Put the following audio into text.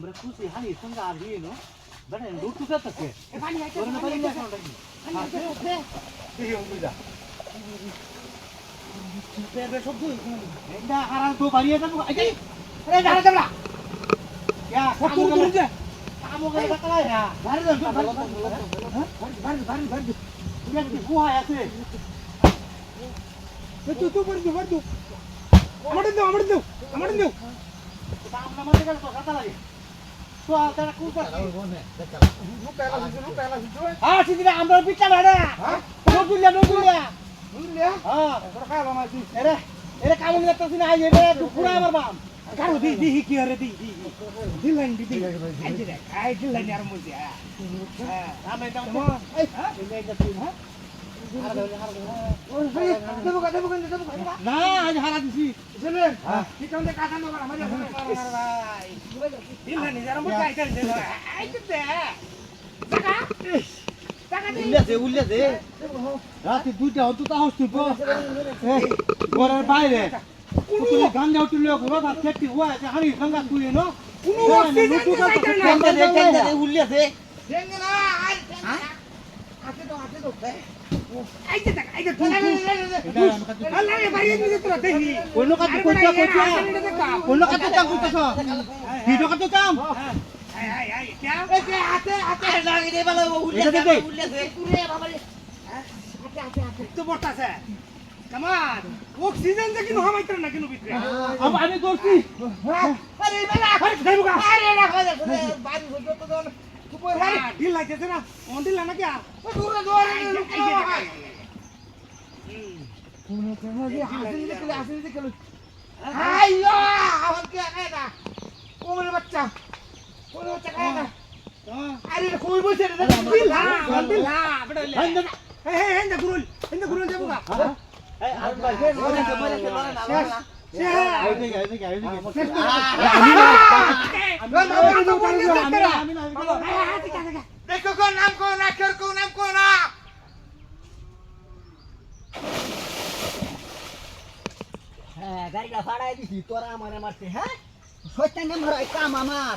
আমরা খুশি হানি সঙ্গে আর হিয়ে নো বেটা লুটু কা তকে তোরে না পারি না কোনটা কি এই উঙ্গুলা পেরে সব দুই এটা হারান তো বাড়িয়ে যাব এই এই দাঁড়া দাঁড়া ইয়া কামো গেলে কামো গেলে কালা ইয়া বাড়ি দাও বাড়ি বাড়ি বাড়ি বাড়ি তুই কি কুয়া আছে আমরা মধ্যে গেল তো কাটা লাগে তো তারা কুয়া হ্যাঁ সিদিরা আমরা পিঠা ভাড়া নতুলিয়া নতুলিয়া হ্যাঁ। এরে এরে কাম নিয়ে তো সিনা আই এরে টুকুরা আমার বাম কারও দি দি কি আরে দি দি দিলেন দি দি আই দি আই দিলেন আর মুজি হ্যাঁ আমি দাও তো এই এই যে তুই হ্যাঁ না আজ হারা দিছি চলেন কি কাটা আমার রাতে দুইটা হতো তা হস্তি ঘরের বাইরে। গাঞ্জা উঠিল ঘর আর খেটি হুয়া আছে হানি গঙ্গা তুই নো। অন্য কাজ করতে করতে অন্য কাজ কাম করতেছ ভিডিও কাজ কাম কিনো কিনো আম করছি হাই ঢিল লাগতেছে না। অন ঢিল না কি বাচ্চা আরে কই বসে রে ঢিল না বড় লে হে হে হে গুরুল হে গুরুল দেবুকা দেখো নাম নাম কোন না হ্যাঁ গাড়িটা ভাড়ায় দিছি তোরা আমার মারছে হ্যাঁ? শয়তান নাম ধরাই কাম আমার।